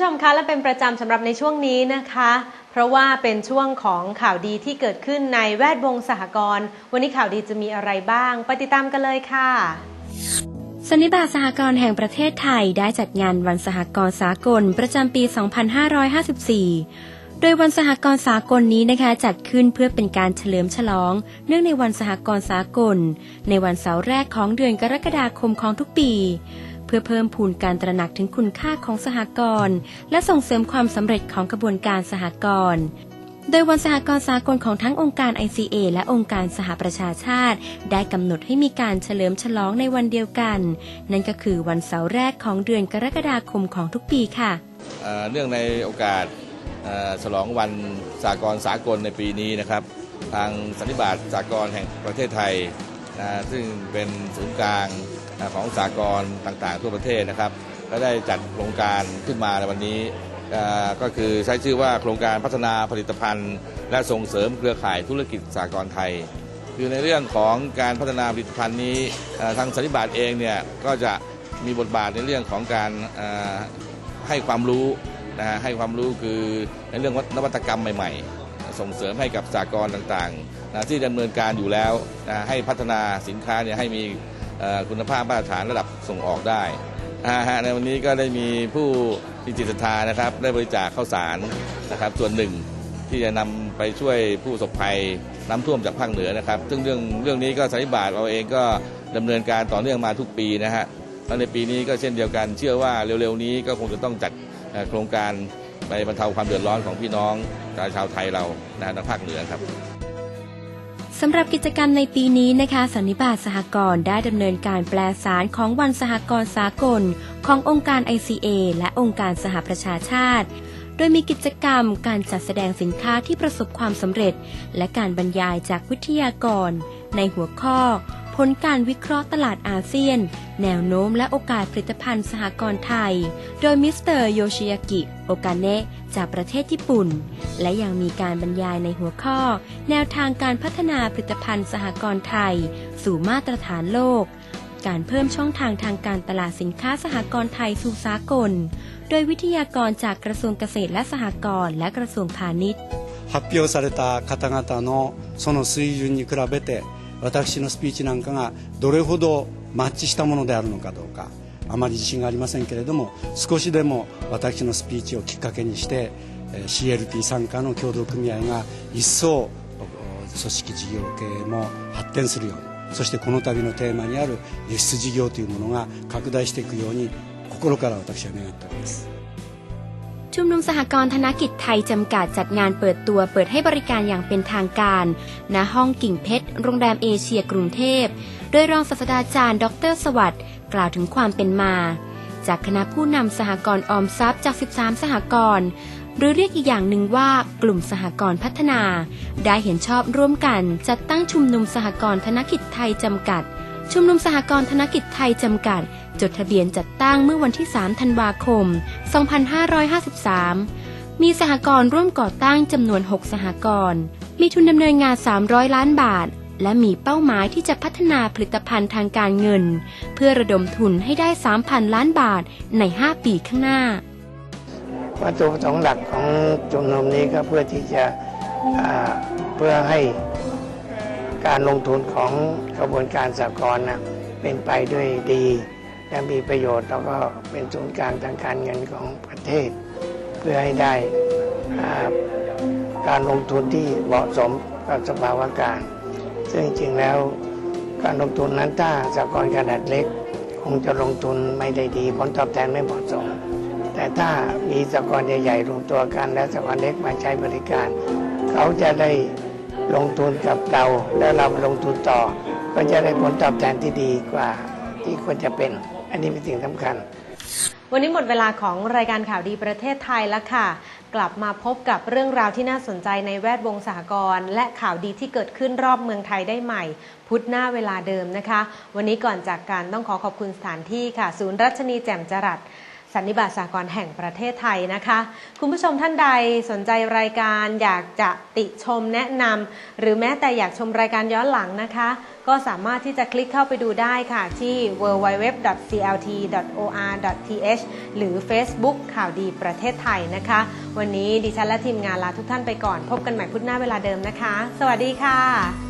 ผู้ชมคะและเป็นประจำสำหรับในช่วงนี้นะคะ เพราะว่าเป็นช่วงของข่าวดีที่เกิดขึ้นในแวดวงสหกรณ์วันนี้ข่าวดีจะมีอะไรบ้าง ไปติดตามกันเลยค่ะสนนิบาตสหกรณ์แห่งประเทศไทยได้จัดงานวันสหกรณ์สากลประจำปี 2554 โดยวันสหกรณ์สากลนี้นะคะจัดขึ้นเพื่อเป็นการเฉลิมฉลอง เนื่องในวันสหกรณ์สากล ในวันเสาร์แรกของเดือนกรกฎาคมของทุกปี เพื่อเพิ่มพูนการตระหนักถึงคุณค่าของสหกรณ์และส่งเสริมความสำเร็จของกระบวนการสหกรณ์โดยวันสหกรณ์สากลของทั้งองค์การ ICA และองค์การสหประชาชาติ ได้กำหนดให้มีการเฉลิมฉลองในวันเดียวกัน นั่นก็คือวันเสาร์แรกของเดือนกรกฎาคมของทุกปีค่ะเเนื่องในโอกาสฉลองวันสากลสากลในปีนี้นะครับ ทางสันนิบาตสากลแห่งประเทศไทย ซึ่งเป็นศูนย์กลาง นะของสากลต่างๆ ทั่วประเทศนะครับก็ได้จัดโครงการขึ้นมาในวันนี้ก็คือใช้ชื่อว่าโครงการพัฒนาผลิตภัณฑ์ และส่งเสริมเครือข่ายธุรกิจสากลไทย คือในเรื่องของการพัฒนาผลิตภัณฑ์นี้ทางสันนิบาตเองเนี่ยก็จะมีบทบาทในเรื่องของการให้ความรู้นะฮะให้ความรู้คือในเรื่องนวัตกรรมใหม่ ๆ ส่งเสริมให้กับสากลต่างๆนะที่ดำเนินการอยู่แล้วนะให้พัฒนาสินค้าเนี่ยให้มี คุณภาพมาตรฐานระดับส่งออกได้ในวันนี้ก็ได้มีผู้มีจิตศรัทธานะครับ ได้บริจาคข้าวสารนะครับ ส่วนหนึ่งที่จะนำไปช่วยผู้ประสบภัยน้ำท่วมจากภาคเหนือนะครับ ซึ่งเรื่องเรื่องนี้ก็สันนิบาตเราเองก็ดำเนินการต่อเนื่องมาทุกปีนะฮะแล้วในปีนี้ก็เช่นเดียวกัน เชื่อว่าเร็วๆนี้ก็คงจะต้องจัดโครงการไปบรรเทาความเดือดร้อนของพี่น้องชาวไทยเรานะทางภาคเหนือครับ สำหรับกิจกรรมในปีนี้นะคะสันนิบาตสหกรณ์ได้ดำเนินการแปลสารของวันสหกรณ์สากล ขององค์การ ICA และองค์การสหประชาชาติ โดยมีกิจกรรมการจัดแสดงสินค้าที่ประสบความสำเร็จ และการบรรยายจากวิทยากร ในหัวข้อ ผลการวิเคราะห์ตลาดอาเซียน แนวโน้มและโอกาสผลิตภัณฑ์สหกรณ์ไทย โดยมิสเตอร์โยชิยากิ โอกาเนะจากประเทศญี่ปุ่น และยังมีการบรรยายในหัวข้อ แนวทางการพัฒนาผลิตภัณฑ์สหกรณ์ไทย สู่มาตรฐานโลก การเพิ่มช่องทางทางการตลาดสินค้าสหกรณ์ไทยสู่สากล โดยวิทยากรจากกระทรวงเกษตรและสหกรณ์และกระทรวงพาณิชย์ 発表された方々のその水準に比べて 私のスピーチなんかがどれほどマッチしたものであるのかどうか。あまり自信がありませんけれども少しでも私のスピーチをきっかけにして CLT 参加の協同組合が一層組織事業経営も発展するようにそしてこの度のテーマにある輸出事業というものが拡大していくように心から私は願っております。 ชุมนุมสหกรณ์ธนกิจไทยจำกัดจัดงานเปิดตัวเปิดให้บริการอย่างเป็นทางการ ณ ห้องกิ่งเพชร โรงแรมเอเชียกรุงเทพ โดยรองศาสตราจารย์ ดร สวัสดิ์กล่าวถึงความเป็นมา จากคณะผู้นำสหกรณ์ออมทรัพย์จาก 13 สหกรณ์หรือเรียกอีกอย่างหนึ่งว่ากลุ่มสหกรณ์พัฒนา ได้เห็นชอบร่วมกันจัดตั้งชุมนุมสหกรณ์ธนกิจไทยจำกัด ชุมนุมสหกรณ์ธนกิจไทยจำกัด จดทะเบียนจัดตั้งเมื่อวันที่ 3 ธันวาคม 2553 มีสหกรณ์ร่วมก่อตั้งจำนวน 6 สหกรณ์มีทุนดำเนินงาน 300 ล้านบาท และมีเป้าหมายที่จะพัฒนาผลิตภัณฑ์ทางการเงิน เพื่อระดมทุนให้ได้ 3,000 ล้านบาทใน 5 ปีข้างหน้า วัตถุประสงค์หลักของชุมนุมนี้ก็เพื่อที่จะเพื่อให้การลงทุนของกระบวนการสหกรณ์นะเป็นไปด้วยดี และมีประโยชน์แล้วก็เป็นศูนย์กลางทางการเงินของประเทศ เพื่อให้ได้การลงทุนที่เหมาะสมกับสภาวะการ ซึ่งจริงๆแล้วการลงทุนนั้นถ้าสหกรณ์ขนาดเล็ก คงจะลงทุนไม่ได้ดีผลตอบแทนไม่เหมาะสม แต่ถ้ามีสหกรณ์ใหญ่ๆรวมตัวกัน และสหกรณ์เล็กมาใช้บริการ เขาจะได้ลงทุนกับเราแล้วเราลงทุนต่อ ก็จะได้ผลตอบแทนที่ดีกว่าที่ควรจะเป็น อันนี้เป็นสิ่งสำคัญ วันนี้หมดเวลาของรายการข่าวดีประเทศไทยแล้วค่ะ กลับมาพบกับเรื่องราวที่น่าสนใจในแวดวงสหกรณ์และข่าวดีที่เกิดขึ้นรอบเมืองไทยได้ใหม่ พุธหน้าเวลาเดิมนะคะ วันนี้ก่อนจากการต้องขอขอบคุณสถานที่ค่ะ ศูนย์รัชนีแจ่มจรัส สันนิบาตสากลแห่งประเทศไทยนะคะ คุณผู้ชมท่านใดสนใจรายการอยากจะติชมแนะนำหรือแม้แต่อยากชมรายการย้อนหลังนะคะ ก็สามารถที่จะคลิกเข้าไปดูได้ค่ะ ที่ www.clt.or.th หรือ Facebook ข่าวดีประเทศไทยนะคะ วันนี้ดิฉันและทีมงานลาทุกท่านไปก่อนพบกันใหม่พุธหน้าเวลาเดิมนะคะ สวัสดีค่ะ